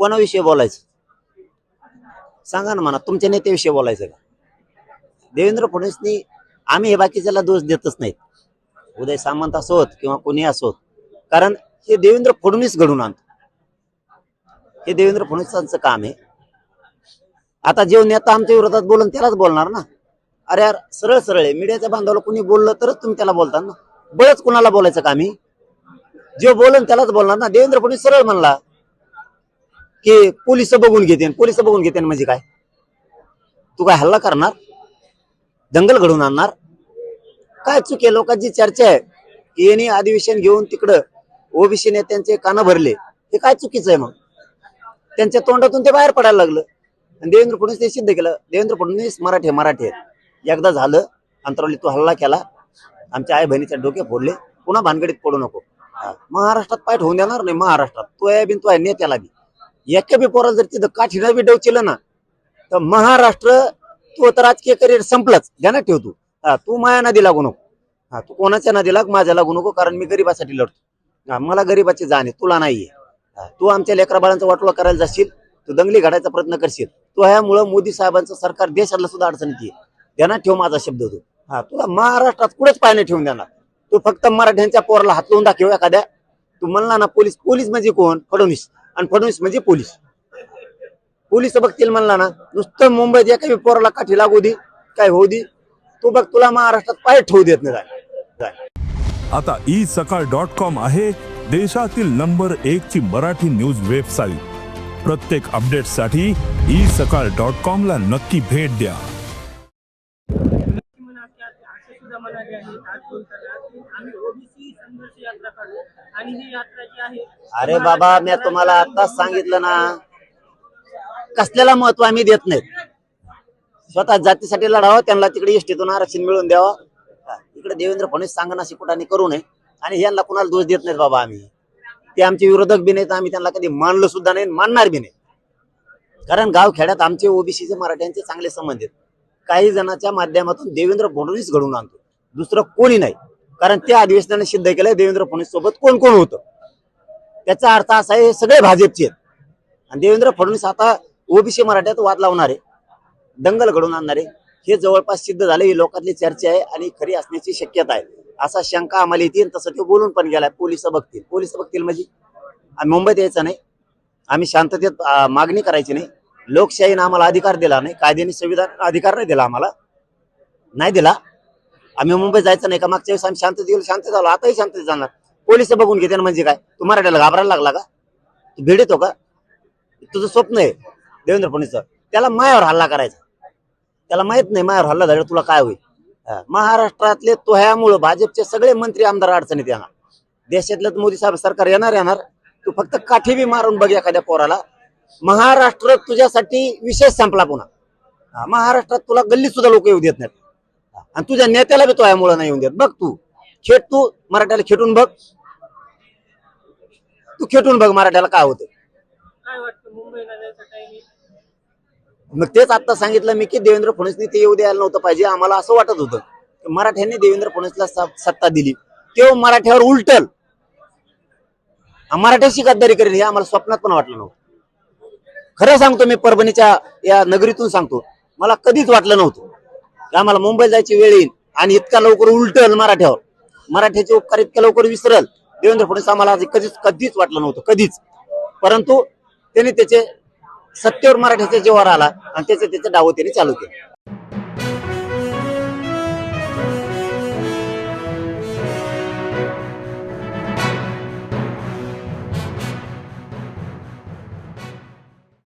कोणाविषयी बोलायचं? सांगा ना म्हणा तुमच्या नेत्याविषयी बोलायचं का? देवेंद्र फडणवीसनी आम्ही हे बाकीच्याला दोष देतच नाहीत. उदय सामंत असोत किंवा कोणी असोत कारण हे देवेंद्र फडणवीस घडून आणतो. हे देवेंद्र फडणवीसांचं काम आहे. आता जे नेता आमच्या विरोधात बोलून त्यालाच बोलणार ना? अरे यार सरळ सरळ आहे. मीडियाच्या बांधवाला कुणी बोललं तरच तुम्ही त्याला बोलता ना? बळच कुणाला बोलायचं का आम्ही जे बोलन त्यालाच बोलणार ना? देवेंद्र फडणवीस सरळ म्हणला की पोलीस बघून घेते पोलीस बघून घेते म्हणजे काय? तू काय हल्ला करणार? दंगल घडवून आणणार? काय चुके लोकांची चर्चा आहे. की यांनी अधिवेशन घेऊन तिकडं ओबीसी नेत्यांचे कानं भरले. हे काय चुकीचं आहे मग? त्यांच्या तोंडातून ते बाहेर पडायला लागलं. आणि देवेंद्र फडणवीस ते सिद्ध केलं. देवेंद्र फडणवीस मराठी मराठी एकदा झालं अंतरावली तू हल्ला केला. आमच्या आई बहिणीच्या डोके फोडले. पुन्हा भानगडीत पडू नको. महाराष्ट्रात पाठ होऊन देणार नाही महाराष्ट्रात. तो आहे बिन तो आहे नेत्याला बी. एका बी पोराला जर तिथं काठीनं बी डवचिलं ना तर महाराष्ट्र तू तर राजकीय करिअर संपलाच. ध्यानात ठेव तू. हा, तू माया नदी लागू नको. हा तू कोणाच्या नादी लाग माझ्या लागू नको कारण मी गरीबासाठी लढतो. हा, मला गरीबाची जाण आहे तुला नाहीये. हा, तू आमच्या लेकरा बाळांचा वाटोळा करायला जाशील तू दंगली घडायचा प्रयत्न करशील. तू ह्यामुळं मोदी साहेबांचं सरकार देशाला सुद्धा अडचणीत येईल. ध्यानात ठेव माझा शब्द तू. हा तुला महाराष्ट्रात कुठेच पाय ठेवून देणार. तू फक्त मराठ्यांच्या पोराला हात लावून दाखव एखाद्या. तू म्हणला ना पोलीस पोलीस म्हणजे कोण? फडणवीस. आणि फडणवीस म्हणजे पोलीस. पोलीस बघतील म्हणला ना. नुसतं मुंबईत या काही पोराला काठी लागू दे काय होऊ दे. तू बघ तुला महाराष्ट्रात पाय ठेवू देत नाही. जाय. आता ई सकाळ डॉट कॉम आहे देशातील नंबर एक ची मराठी न्यूज वेबसाईट. प्रत्येक अपडेटसाठी ई सकाळ डॉट कॉम ला नक्की भेट द्या. सुद्धा म्हणाले आहेत आज बोलताना की आम्ही ओबीसी संघर्ष यात्रा काढू. आणि ही यात्रा जी आहे अरे बाबा मी तुम्हाला आताच सांगितलं ना कसल्याला महत्त्व आम्ही देत नाहीत. स्वतः जातीसाठी लढावं त्यांना तिकडे एसटीतून आरक्षण मिळवून द्यावं. हा, इकडे देवेंद्र फडणवीस सांगणं कुठाने करू नये. आणि यांना कुणाला दोष देत नाहीत बाबा आम्ही. ते आमचे विरोधक बी नाहीत आम्ही त्यांना कधी मानलं सुद्धा नाही मानणार बी नाही. कारण गाव खेड्यात आमचे ओबीसीचे मराठ्यांचे चांगले संबंध आहेत. काही जणांच्या माध्यमातून देवेंद्र फडणवीस घडवून आणतो. दुसरं कोणी नाही. कारण त्या अधिवेशनाने सिद्ध केलंय देवेंद्र फडणवीस सोबत कोण कोण होतं. त्याचा अर्थ असा आहे हे सगळे भाजपचे आहेत. आणि देवेंद्र फडणवीस आता ओबीसी मराठ्यात वाद लावणारे दंगल घडवून आणणारे हे जवळपास सिद्ध झाले ही लोकांतली चर्चा आहे आणि खरी असण्याची शक्यता आहे. असा शंका आम्हाला येतील तसं ते बोलून पण गेलाय पोलीस बघतील. पोलीस बघतील म्हणजे? आम्ही मुंबईत यायचं नाही. आम्ही शांततेत मागणी करायची नाही. लोकशाहीनं आम्हाला अधिकार दिला नाही कायद्याने संविधान अधिकार नाही दिला आम्हाला. नाही दिला. आम्ही मुंबईत जायचं नाही का? मागच्या वेळेस आम्ही शांततेत गेलो शांत झालो. आताही शांततेत जाणार. पोलीस बघून घेते ना म्हणजे काय? तू मराठ्याला घाबरायला लागला का? तू भीड येतो का? तुझं स्वप्न आहे देवेंद्र फडणवीसचं. त्याला मायावर हल्ला करायचा. त्याला माहीत नाही मायावर हल्ला झाला तुला काय होईल. महाराष्ट्रातले महाराष्ट्रातले तोह्यामुळं भाजपचे सगळे मंत्री आमदार अडचणीत येणार. देशातलं मोदी साहेब सरकार येणार येणार. तू फक्त काठी बी मारून बघ एखाद्या पोराला. महाराष्ट्र तुझ्यासाठी विशेष संपला पुन्हा. महाराष्ट्रात तुला गल्लीत सुद्धा लोक येऊ देत नाहीत. आणि तुझ्या नेत्याला बी तोह्यामुळं नाही येऊन देत. बघ तू. खेट तू मराठ्याला खेटून बघ. तू खेटून बघ मराठ्याला काय होतं मग तेच आता सांगितलं मी की देवेंद्र फडणवीसनी ते येऊ द्यायला नव्हतं पाहिजे. आम्हाला असं वाटत होतं. मराठ्यांनी देवेंद्र फडणवीसला सत्ता दिली. तेव्हा मराठ्यावर उलटल. मराठ्याशी गद्दारी करेल हे आम्हाला स्वप्नात पण वाटलं नव्हतं. खरं सांगतो मी परभणीच्या या नगरीतून सांगतो. मला कधीच वाटलं नव्हतं. की आम्हाला मुंबईला जायची वेळ येईल आणि इतका लवकर उलटल मराठ्यावर. मराठ्याचे उपकार इतक्या लवकर विसरल. देवेंद्र फडणवीस आम्हाला कधीच कधीच वाटलं नव्हतं कधीच. परंतु त्यांनी त्याचे सत्तेवर मराठ्याचा जेव्हा आला आणि त्याचे त्याचे डाव त्यांनी चालू केले.